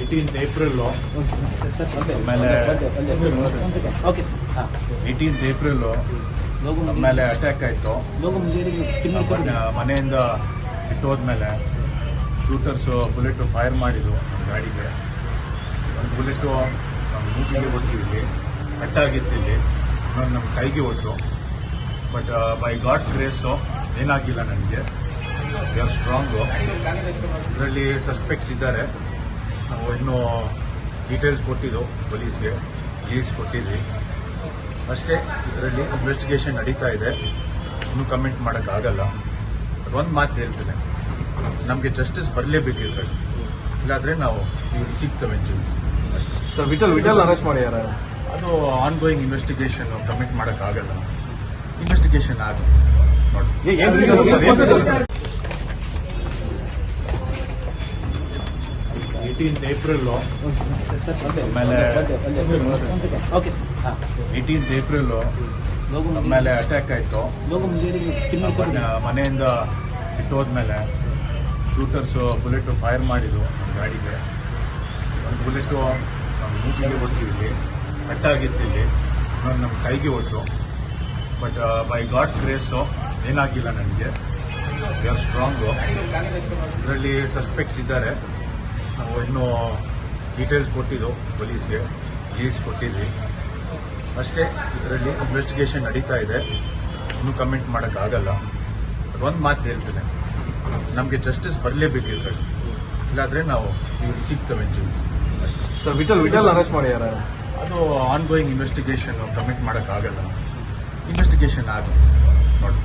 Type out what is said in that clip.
Eighteenth April ಆಮೇಲೆ okay sir ಹಾಂ. Eighteenth April ಲೋಗೋ ಆಮೇಲೆ ಅಟ್ಯಾಕ್ ಆಯಿತು. ಮನೆಯಿಂದ ಇಟ್ಟೋದ್ಮೇಲೆ ಹೋದ್ಮೇಲೆ ಶೂಟರ್ಸು ಬುಲೆಟು ಫೈರ್ ಮಾಡಿದ್ರು ನಮ್ಮ ಗಾಡಿಗೆ. ಒಂದು ಬುಲೆಟು ನಮ್ಮ ಮೂಗಿಗೆ ಹೊಟ್ಟು ಇಲ್ಲಿ ಕಟ್ಟಾಗಿತ್ತು ಇಲ್ಲಿ. ಇನ್ನೊಂದು ನಮ್ಮ ಕೈಗೆ ಹೊಟ್ಟು ಬಟ್ ಬೈ ಗಾಡ್ಸ್ ಗ್ರೇಸು ಏನಾಗಿಲ್ಲ ನನಗೆ. ವಿ ಆರ್ ಸ್ಟ್ರಾಂಗು ಇದರಲ್ಲಿ ಸಸ್ಪೆಕ್ಟ್ಸ್ ಇದ್ದಾರೆ. ನಾವು ಇನ್ನೂ ಡೀಟೇಲ್ಸ್ ಕೊಟ್ಟಿದ್ದು ಪೊಲೀಸ್ಗೆ ಲೀಡ್ಸ್ ಕೊಟ್ಟಿದ್ವಿ. ಅಷ್ಟೇ ಇದರಲ್ಲಿ ಇನ್ವೆಸ್ಟಿಗೇಷನ್ ನಡೀತಾ ಇದೆ. ಇನ್ನೂ ಕಮೆಂಟ್ ಮಾಡೋಕ್ಕಾಗಲ್ಲ. ಒಂದು ಮಾತು ಹೇಳ್ತೇನೆ. ನಮಗೆ ಜಸ್ಟಿಸ್ ಬರಲೇಬೇಕು ಇದ್ರಲ್ಲಿ ಇಲ್ಲಾಂದರೆ ನಾವು ಇವು ಸಿಗ್ತವೆ ವೆಂಚರ್ಸ್ ಅಷ್ಟೇ. ಸರ್ ವಿಟಲ್ ವಿಠಲ್ ಅರೆಸ್ಟ್ ಮಾಡ್ಯಾರ ಅದು ಆನ್ ಗೋಯಿಂಗ್ ಇನ್ವೆಸ್ಟಿಗೇಷನ್ ಕಮೆಂಟ್ ಮಾಡೋಕ್ಕಾಗಲ್ಲ. ಇನ್ವೆಸ್ಟಿಗೇಷನ್ ಆಗುತ್ತೆ ನೋಡಿ ಏಯ್ಟೀನ್ತ್ ಏಪ್ರಿಲ್ ಆಮೇಲೆ ಓಕೆ ಸರ್ ಹಾಂ. ಏಯ್ಟೀನ್ತ್ ಏಪ್ರಿಲ್ ಲೋಗೋ ಆಮೇಲೆ ಅಟ್ಯಾಕ್ ಆಯಿತು. ಮನೆಯಿಂದ ಬಿಟ್ಟು ಹೋದ್ಮೇಲೆ ಶೂಟರ್ಸು ಬುಲೆಟು ಫೈರ್ ಮಾಡಿದ್ರು ನಮ್ಮ ಗಾಡಿಗೆ. ಒಂದು ಬುಲೆಟು ನಮ್ಮ ಮೂಗಿಗೆ ಹೊಟ್ಟು ಇಲ್ಲಿ ಕಟ್ಟಾಗಿತ್ತು ಇಲ್ಲಿ. ಇನ್ನೊಂದು ನಮ್ಮ ಕೈಗೆ ಹೊಟ್ಟು ಬಟ್ ಬೈ ಗಾಡ್ಸ್ ಗ್ರೇಸು ಏನಾಗಿಲ್ಲ ನನಗೆ. ವಿ ಆರ್ ಸ್ಟ್ರಾಂಗು ಇದರಲ್ಲಿ ಸಸ್ಪೆಕ್ಟ್ಸ್ ಇದ್ದಾರೆ. ನಾವು ಇನ್ನೂ ಡೀಟೇಲ್ಸ್ ಕೊಟ್ಟಿದ್ದು ಪೊಲೀಸ್ಗೆ ಲೀಡ್ಸ್ ಕೊಟ್ಟಿದ್ವಿ. ಅಷ್ಟೇ ಇದರಲ್ಲಿ ಇನ್ವೆಸ್ಟಿಗೇಷನ್ ನಡೀತಾ ಇದೆ. ಇನ್ನೂ ಕಮೆಂಟ್ ಮಾಡೋಕ್ಕಾಗಲ್ಲ. ಒಂದು ಮಾತು ಹೇಳ್ತೇನೆ. ನಮಗೆ ಜಸ್ಟಿಸ್ ಬರಲೇಬೇಕು ಇದರಲ್ಲಿ ಇಲ್ಲಾದರೆ ನಾವು ಇವ್ರಿಗೆ ಸಿಗ್ತವೆ ವೆಂಚೂಸ್ ಅಷ್ಟೇ. ಸರ್ ವಿಟಲ್ ವಿಟಲ್ ಅರೆಸ್ಟ್ ಮಾಡ್ಯಾರ ಅದು ಆನ್ ಗೋಯಿಂಗ್ ಇನ್ವೆಸ್ಟಿಗೇಷನ್ ಕಮೆಂಟ್ ಮಾಡೋಕ್ಕಾಗಲ್ಲ. ಇನ್ವೆಸ್ಟಿಗೇಷನ್ ಆಗುತ್ತೆ. ನೋಡಿ.